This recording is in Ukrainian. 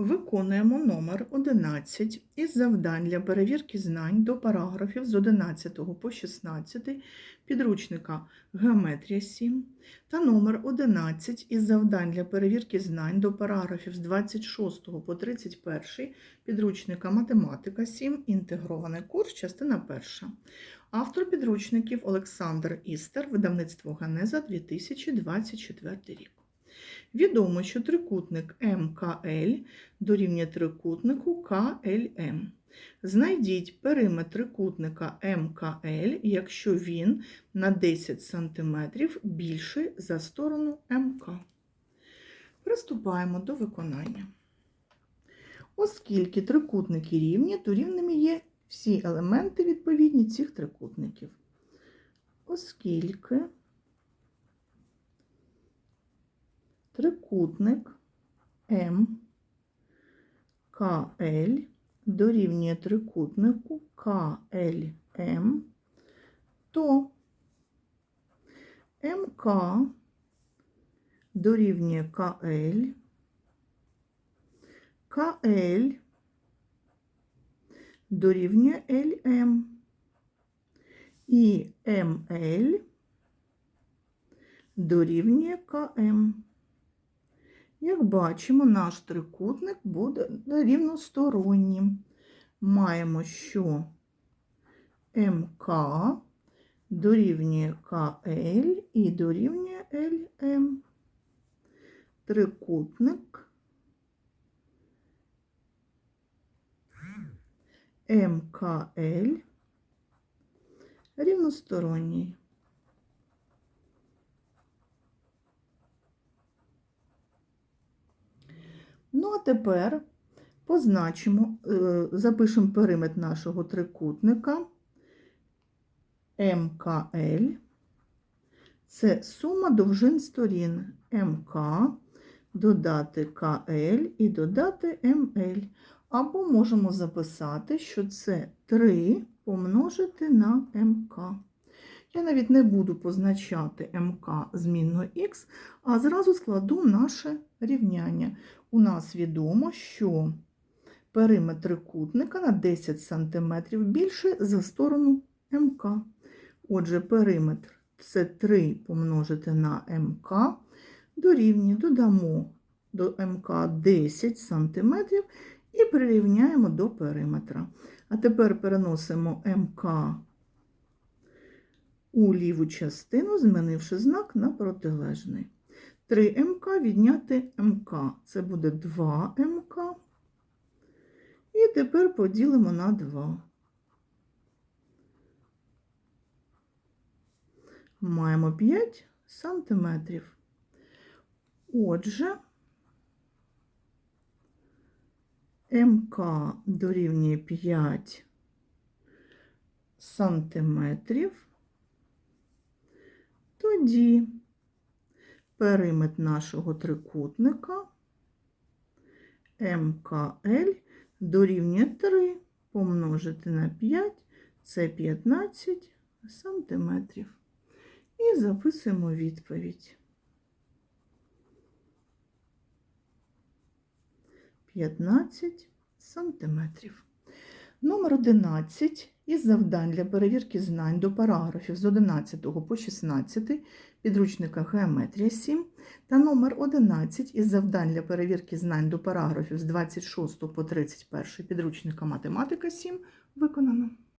Виконуємо номер 11 із завдань для перевірки знань до параграфів з 11 по 16 підручника Геометрія 7 та номер 11 із завдань для перевірки знань до параграфів з 26 по 31 підручника Математика 7. Інтегрований курс, частина 1. Автор підручників Олександр Істер, видавництво Ганеза 2024 рік. Відомо, що трикутник МКЛ дорівнює трикутнику КЛМ. Знайдіть периметр трикутника МКЛ, якщо він на 10 см більший за сторону МК. Приступаємо до виконання. Оскільки трикутники рівні, то рівними є всі елементи відповідні цих трикутників. Оскільки трикутник МКЛ дорівнює трикутнику КЛМ, то МК дорівнює КЛ, КЛ дорівнює ЛМ і МЛ дорівнює КМ. Як бачимо, наш трикутник буде рівностороннім. Маємо, що МК дорівнює КЛ і дорівнює ЛМ. Трикутник МКЛ рівносторонній. Ну, а тепер позначимо, е, запишемо периметр нашого трикутника МКЛ. Це сума довжин сторін МК, додати КЛ і додати МЛ. Або можемо записати, що це 3 помножити на МК. Я навіть не буду позначати МК змінною Х, а зразу складу наше рівняння. У нас відомо, що периметр трикутника на 10 см більше за сторону МК. Отже, периметр це 3 помножити на МК, дорівнює, додамо до МК 10 см і прирівняємо до периметра. А тепер переносимо МК у ліву частину, змінивши знак на протилежний. 3 МК відняти МК. Це буде 2 МК. І тепер поділимо на 2. Маємо 5 сантиметрів. Отже, МК дорівнює 5 сантиметрів. Тоді периметр нашого трикутника МКЛ дорівнює 3 помножити на 5, це 15 сантиметрів. І записуємо відповідь. 15 сантиметрів. Номер 11 із завдань для перевірки знань до параграфів з 11 по 16 підручника Геометрія 7 та номер 11 із завдань для перевірки знань до параграфів з 26 по 31 підручника Математика 7 виконано.